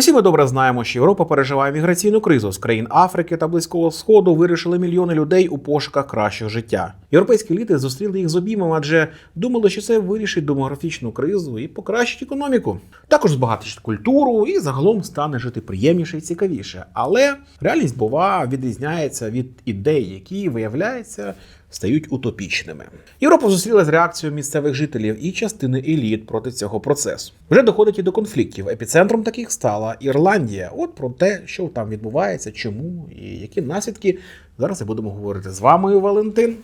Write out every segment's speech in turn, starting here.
Усі ми добре знаємо, що Європа переживає міграційну кризу з країн Африки та Близького Сходу. Вирішили мільйони людей у пошуках кращого життя. Європейські літи зустріли їх з обіймами, адже думали, що це вирішить демографічну кризу і покращить економіку. Також збагатить культуру і загалом стане жити приємніше і цікавіше. Але реальність бува відрізняється від ідей, які виявляється. Стають утопічними. Європа зустріла з реакцією місцевих жителів і частини еліт проти цього процесу. Вже доходить і до конфліктів. Епіцентром таких стала Ірландія. От про те, що там відбувається, чому і які наслідки. Зараз і будемо говорити з вами, Валентин.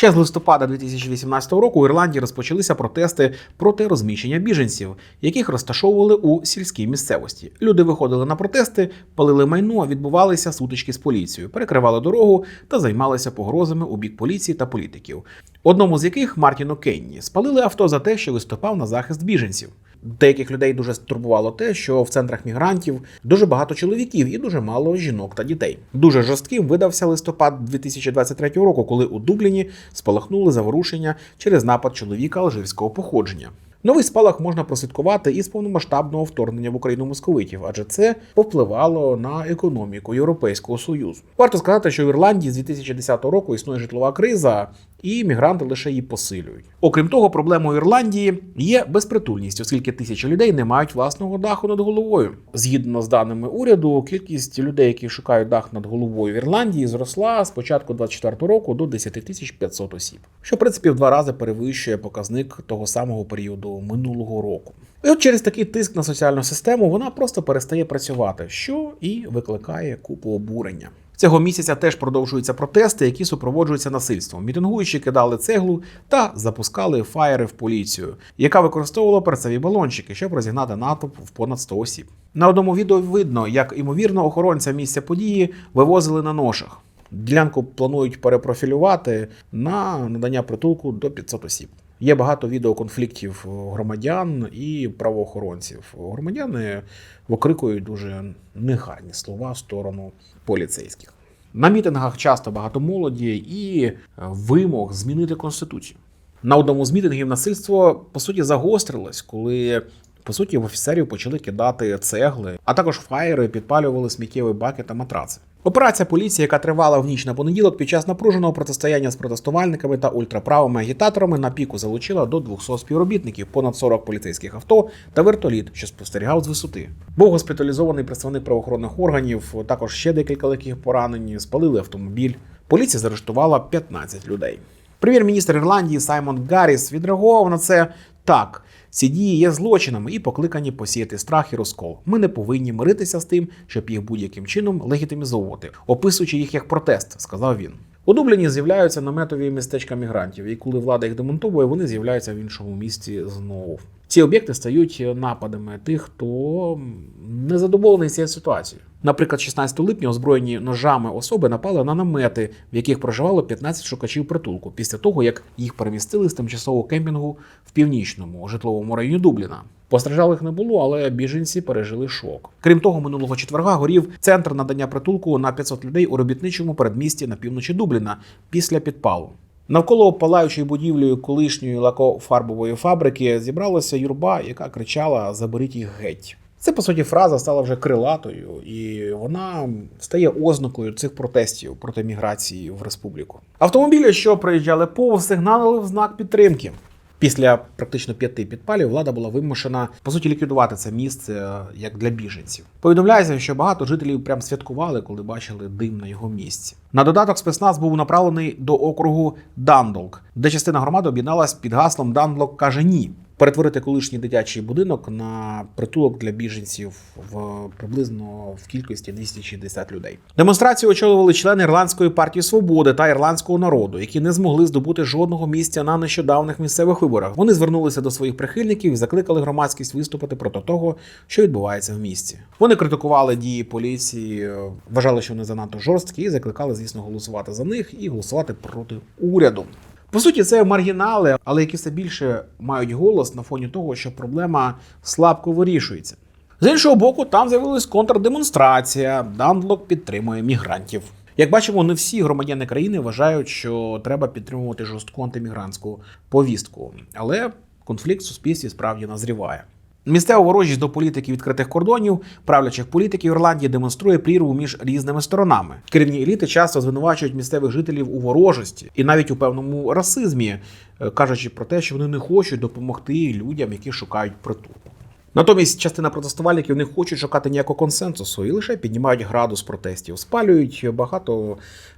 Ще з листопада 2018 року у Ірландії розпочалися протести проти розміщення біженців, яких розташовували у сільській місцевості. Люди виходили на протести, палили майно, відбувалися сутички з поліцією, перекривали дорогу та займалися погрозами у бік поліції та політиків. Одному з яких Мартіну Кенні спалили авто за те, що виступав на захист біженців. Деяких людей дуже стурбувало те, що в центрах мігрантів дуже багато чоловіків і дуже мало жінок та дітей. Дуже жорстким видався листопад 2023 року, коли у Дубліні спалахнули заворушення через напад чоловіка алжирського походження. Новий спалах можна прослідкувати із повномасштабного вторгнення в Україну московитів, адже це повпливало на економіку Європейського союзу. Варто сказати, що в Ірландії з 2010 року існує житлова криза, і мігранти лише її посилюють. Окрім того, проблемою Ірландії є безпритульність, оскільки тисячі людей не мають власного даху над головою. Згідно з даними уряду, кількість людей, які шукають дах над головою в Ірландії, зросла з початку 2024 року до 10 тисяч 500 осіб, що в принципі в два рази перевищує показник того самого періоду минулого року. І от через такий тиск на соціальну систему вона просто перестає працювати, що і викликає купу обурення. Цього місяця теж продовжуються протести, які супроводжуються насильством. Мітингуючі кидали цеглу та запускали фаєри в поліцію, яка використовувала перцеві балончики, щоб розігнати натовп в понад 100 осіб. На одному відео видно, як ймовірно охоронця місця події вивозили на ношах. Ділянку планують перепрофілювати на надання притулку до 500 осіб. Є багато відеоконфліктів громадян і правоохоронців. Громадяни викрикують дуже негарні слова в сторону поліцейських. На мітингах часто багато молоді і вимог змінити конституцію. На одному з мітингів насильство по суті загострилось, коли по суті в офіцерів почали кидати цегли, а також фаєри підпалювали сміттєві баки та матраци. Операція поліції, яка тривала в ніч на понеділок під час напруженого протистояння з протестувальниками та ультраправими агітаторами, на піку залучила до 200 співробітників, понад 40 поліцейських авто та вертоліт, що спостерігав з висоти. Був госпіталізований представник правоохоронних органів, також ще декілька легких поранені, спалили автомобіль. Поліція заарештувала 15 людей. Прем'єр-міністр Ірландії Саймон Гарріс відреагував на це так. Ці дії є злочинами і покликані посіяти страх і розкол. Ми не повинні миритися з тим, щоб їх будь-яким чином легітимізовувати, описуючи їх як протест, сказав він. У Дубліні з'являються наметові містечка мігрантів, і коли влада їх демонтовує, вони з'являються в іншому місці знову. Ці об'єкти стають нападами тих, хто незадоволений цією ситуацією. Наприклад, 16 липня озброєні ножами особи напали на намети, в яких проживало 15 шукачів притулку, після того як їх перемістили з тимчасового кемпінгу в північному житловому районі Дубліна. Постраждалих не було, але біженці пережили шок. Крім того, минулого четверга горів центр надання притулку на 500 людей у робітничому передмісті на півночі Дубліна після підпалу. Навколо палаючої будівлею колишньої лакофарбової фабрики зібралася юрба, яка кричала Заберіть їх геть. Це по суті фраза стала вже крилатою, і вона стає ознакою цих протестів проти міграції в республіку. Автомобілі, що приїжджали повз, сигналили в знак підтримки. Після практично п'яти підпалів влада була вимушена по суті ліквідувати це місце як для біженців. Повідомляється, що багато жителів прям святкували, коли бачили дим на його місці. На додаток спецназ був направлений до округу Дандолк, де частина громади об'єдналась під гаслом Дандлок каже ні. Перетворити колишній дитячий будинок на притулок для біженців в приблизно в кількості 260 людей. Демонстрацію очолювали члени Ірландської партії свободи та ірландського народу, які не змогли здобути жодного місця на нещодавних місцевих виборах. Вони звернулися до своїх прихильників і закликали громадськість виступити проти того, що відбувається в місті. Вони критикували дії поліції, вважали, що вони занадто жорсткі, і закликали, звісно, голосувати за них і голосувати проти уряду. По суті, це маргінали, але які все більше мають голос на фоні того, що проблема слабко вирішується. З іншого боку, там з'явилась контрдемонстрація. Дандлок підтримує мігрантів. Як бачимо, не всі громадяни країни вважають, що треба підтримувати жорстку антимігрантську повістку, але конфлікт в суспільстві справді назріває. Місцева ворожість до політики відкритих кордонів, правлячих політиків Ірландії демонструє прірву між різними сторонами. Керівні еліти часто звинувачують місцевих жителів у ворожості і навіть у певному расизмі, е, кажучи про те, що вони не хочуть допомогти людям, які шукають притулку. Натомість частина протестувальників не хочуть шукати ніякого консенсусу і лише піднімають градус протестів, спалюють багато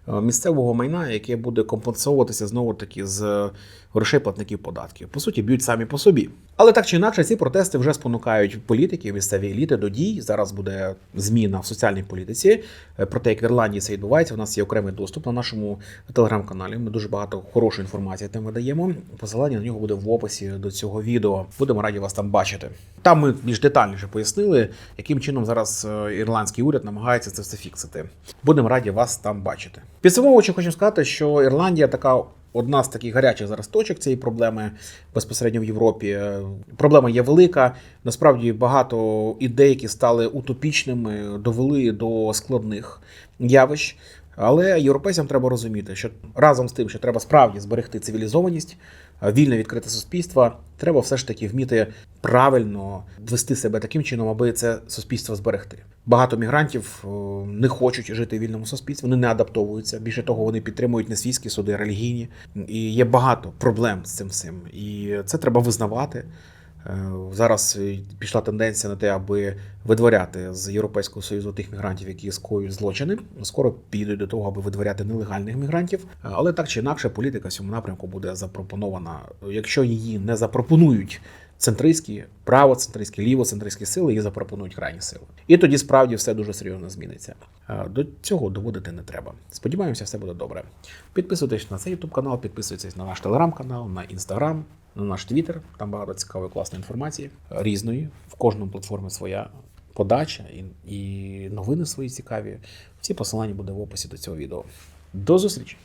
е, місцевого майна, яке буде компенсовуватися знову таки з грошей платників податків. По суті, б'ють самі по собі. Але так чи інакше, ці протести вже спонукають політиків, місцеві еліти до дій. Зараз буде зміна в соціальній політиці. Е, Про те, як в Ірландії це відбувається. У нас є окремий доступ на нашому телеграм-каналі. Ми дуже багато хорошої інформації там видаємо. Посилання на нього буде в описі до цього відео. Будемо раді вас там бачити. Там ми більш детальніше пояснили, яким чином зараз е, ірландський уряд намагається це все фіксити. Будемо раді вас там бачити. Підсумовуючи, хочу сказати, що Ірландія така. Одна з таких гарячих зараз точок цієї проблеми безпосередньо в Європі. Е, Проблема є велика. Насправді багато ідей, які стали утопічними, довели до складних явищ. Але європейцям треба розуміти, що разом з тим, що треба справді зберегти цивілізованість, вільне відкрите суспільство, треба все ж таки вміти правильно вести себе таким чином, аби це суспільство зберегти. Багато мігрантів е, не хочуть жити в вільному суспільстві, вони не адаптовуються. Більше того, вони підтримують не свійські суди, релігійні. І є багато проблем з цим всім. І це треба визнавати. Е, Зараз пішла тенденція на те, аби видворяти з Європейського союзу тих мігрантів, які скоюють злочини. Скоро підуть до того, аби видворяти нелегальних мігрантів. Е, Але так чи інакше, політика в цьому напрямку буде запропонована. Якщо її не запропонують центристські, правоцентристські, лівоцентристські сили, її запропонують крайні сили. І тоді справді все дуже серйозно зміниться. Е, До цього доводити не треба. Сподіваємося, все буде добре. Підписуйтесь на цей YouTube канал, підписуйтесь на наш телеграм-канал, на інстаграм, на наш твіттер. Там багато цікавої класної інформації різної. В кожному платформі своя подача і, і новини свої цікаві. Всі посилання буде в описі до цього відео. До зустрічі!